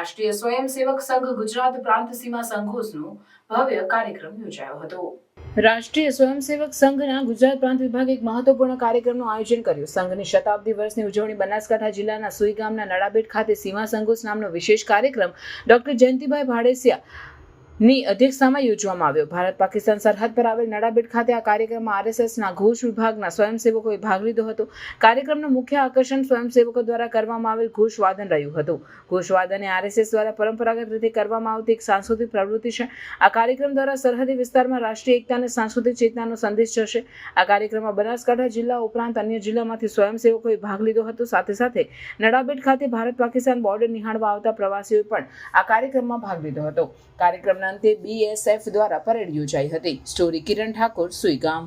રાષ્ટ્રીય સ્વયંસેવક સંઘ ગુજરાત પ્રાંત સીમા સંઘોસનો ભવ્ય કાર્યક્રમ યોજાયો હતો. રાષ્ટ્રીય સ્વયંસેવક સંઘના ગુજરાત પ્રાંત વિભાગે એક મહત્વપૂર્ણ કાર્યક્રમનું આયોજન કર્યું. સંઘની શતાબ્દી વર્ષની ઉજવણી બનાસકાંઠા જિલ્લાના સુઈ ગામના નડાબેટ ખાતે સીમા સંઘોષ નામનો વિશેષ કાર્યક્રમ ડોક્ટર જયંતિભાઈ ભાડેસિયા ની અધ્યક્ષતામાં યોજવામાં આવ્યો. ભારત પાકિસ્તાન સરહદ પર આવેલ નડાબેટ ખાતે આ કાર્યક્રમમાં આરએસએસના ઘોષ વિભાગના સ્વયંસેવકોએ ભાગ લીધો હતો. કાર્યક્રમનું મુખ્ય આકર્ષણ સ્વયંસેવકો દ્વારા કરવામાં આવેલ ઘોષવાદન રહ્યું હતું. ઘોષવાદન આરએસએસ દ્વારા પરંપરાગત રીતે કરવામાં આવતી એક સાંસ્કૃતિક પ્રવૃત્તિ છે. આ કાર્યક્રમ દ્વારા સરહદી વિસ્તારમાં રાષ્ટ્રીય એકતા અને સાંસ્કૃતિક ચેતનાનો સંદેશ જશે. આ કાર્યક્રમમાં બનાસકાંઠા જિલ્લા ઉપરાંત અન્ય જિલ્લામાંથી સ્વયંસેવકોએ ભાગ લીધો હતો. સાથે સાથે નડાબેટ ખાતે ભારત પાકિસ્તાન બોર્ડર નિહાળવા આવતા પ્રવાસીઓએ પણ આ કાર્યક્રમમાં ભાગ લીધો હતો. કાર્યક્રમના અંતે બીએસએફ દ્વારા પરેડ યોજાઈ હતી. સ્ટોરી કિરણ ઠાકોર, સુઈગામ.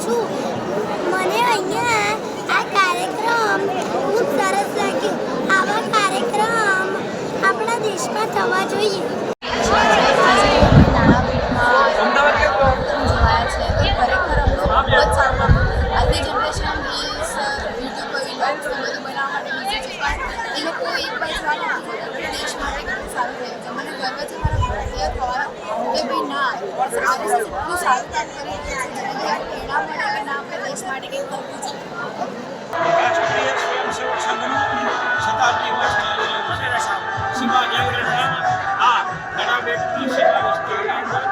છું. મને અહીંયા આ કાર્યક્રમ ખૂબ સરસ લાગ્યો. આવા કાર્યક્રમ આપણા દેશમાં થવા જોઈએ જોવાયા છે એ ખરેખર અમને ખૂબ જ સારું લાગ્યું આજની જનરેશન રીલ્સ યુટ્યુબ પર વિલોગ્સ ને બધું બનાવવા માટે બીઝી છે પણ એ લોકો એક બાજુ આ નથી જોતા કે દેશ માટે કેટલું સારું થયું છે મને ગર્વ છે મારા ભારતીય થવાનો કે ભાઈ ના આરએસએસ એટલું સારું કામ કરી રહ્યું છે જેનાથી પ્રેરણા મળે કે ના આપણે દેશ માટે કંઈક કરવું છે રાષ્ટ્રીય સ્વયંસેવક સંઘનું શતાબ્દી વર્ષની ઉજવણી સીમા જાગરણના આ ગણાબેટની સીમા વિસ્તારની અંદર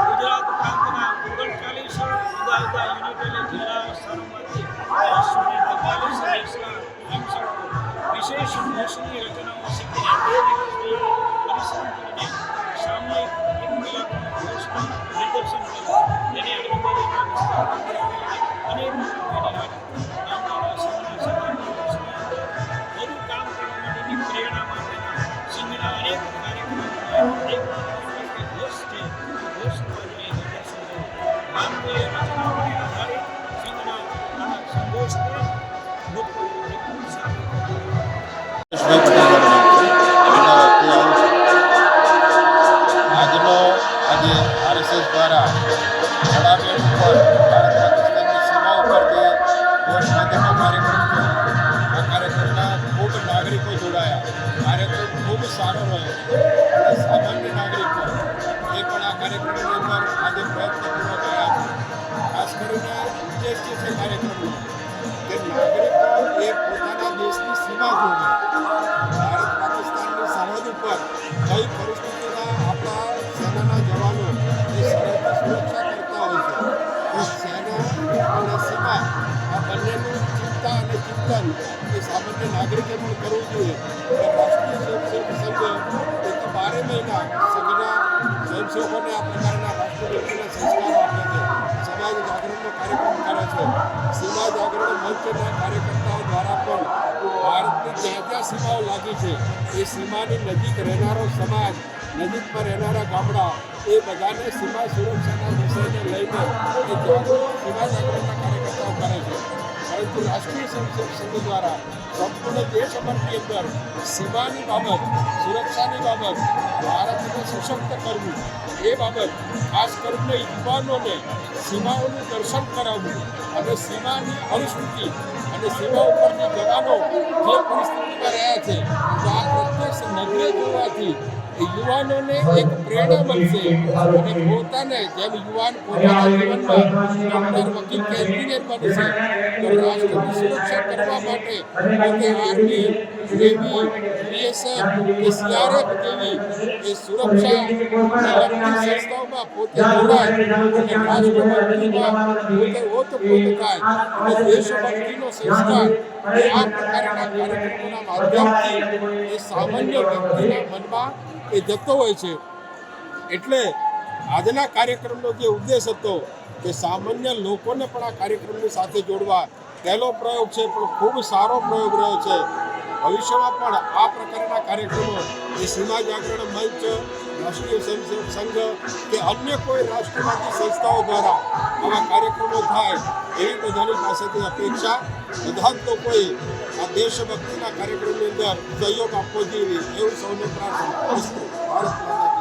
ગુજરાત પ્રાંતના ઓગણચાલીસ જુદા જુદા યુનિટ અને જિલ્લા સ્થાનોમાંથી બસો ને તેતાલીસ દેશના વિશેષ ઘોષની રચનાઓ શીખીને દેશની સીમા ભારત પાકિસ્તાનની સરહદ ઉપર કઈ પરિસ્થિતિમાં આપણા સેનાના જવાનો એ સરહદની સુરક્ષા કરતા હોય છે? એ સેના અને સીમા આ બંનેનું ચિંતા અને ચિંતન એ સામાન્ય નાગરિકે પણ કરવું જોઈએ. રાષ્ટ્રીય સ્વયંસેવક સંઘ એ તો બારે મહિના સંઘના સ્વયંસેવકોને આ પ્રકારના રાષ્ટ્રવ્યક્તિના સંસ્કારો આપે છે. સમાજ જાગરણનો કાર્યક્રમ કરે છે. સીમા જાગરણ મંચના પણ ભારતની જ્યાં સીમાઓ લાગી છે. એ સીમાની નજીક રહેનારો સમાજ, નજીકમાં રહેનારા ગામડા, એ બધાને સીમા સુરક્ષાના વિષયને લઈને એ સીમા જાગરણના કાર્યકર્તાઓ કરે છે. પરંતુ રાષ્ટ્રીય સંસદ સંઘ દ્વારા સંપૂર્ણ દેશભરની અંદર સીમાની બાબત, સુરક્ષાની બાબત, ભારતને સશક્ત કરવું, એ બાબત ખાસ કરીને યુવાનોને સીમાઓનું દર્શન કરાવવું અને સીમાની પરિસ્થિતિ અને સીમા ઉપરની જવાનો જે પરિસ્થિતિમાં રહ્યા છે. તો આ પ્રત્યક્ષ નજરે જોવાથી યુવાનોને એક પ્રેરણા મળશે અને પોતાને જેમ યુવાન પોતાના જીવનમાં ડોક્ટર વકીલ કે એન્જિનિયર બનશે, તો રાષ્ટ્રની સુરક્ષા કરવા માટે પોતે આર્મી નેવી બીએસએફ કે સીઆરએફ જેવી એ સુરક્ષા સંસ્થાઓમાં પોતે જોડાય અને રાષ્ટ્રભક્તિમાં પોતે ઓતપ્રોત થાય અને દેશભક્તિનો સંસ્કાર આ પ્રકારના કાર્યક્રમોના માધ્યમથી એ સામાન્ય વ્યક્તિના મનમાં એ જતો હોય છે. એટલે આજના કાર્યક્રમનો જે ઉદ્દેશ હતો કે સામાન્ય લોકોને પણ આ કાર્યક્રમની સાથે જોડવા, પહેલો પ્રયોગ છે, પણ ખૂબ સારો પ્રયોગ રહ્યો છે. ભવિષ્યમાં પણ આ પ્રકારના કાર્યક્રમો એ સીમા જાગરણ મંચ, રાષ્ટ્રીય સ્વયંસેવક સંઘ કે અન્ય કોઈ રાષ્ટ્રવાદી સંસ્થાઓ દ્વારા આવા કાર્યક્રમો થાય એવી બધાની પાસેથી અપેક્ષા. બધા જ લોકોએ આ દેશભક્તિના કાર્યક્રમની અંદર સહયોગ આપવો જોઈએ એવું સૌને પ્રાર્થના ભારત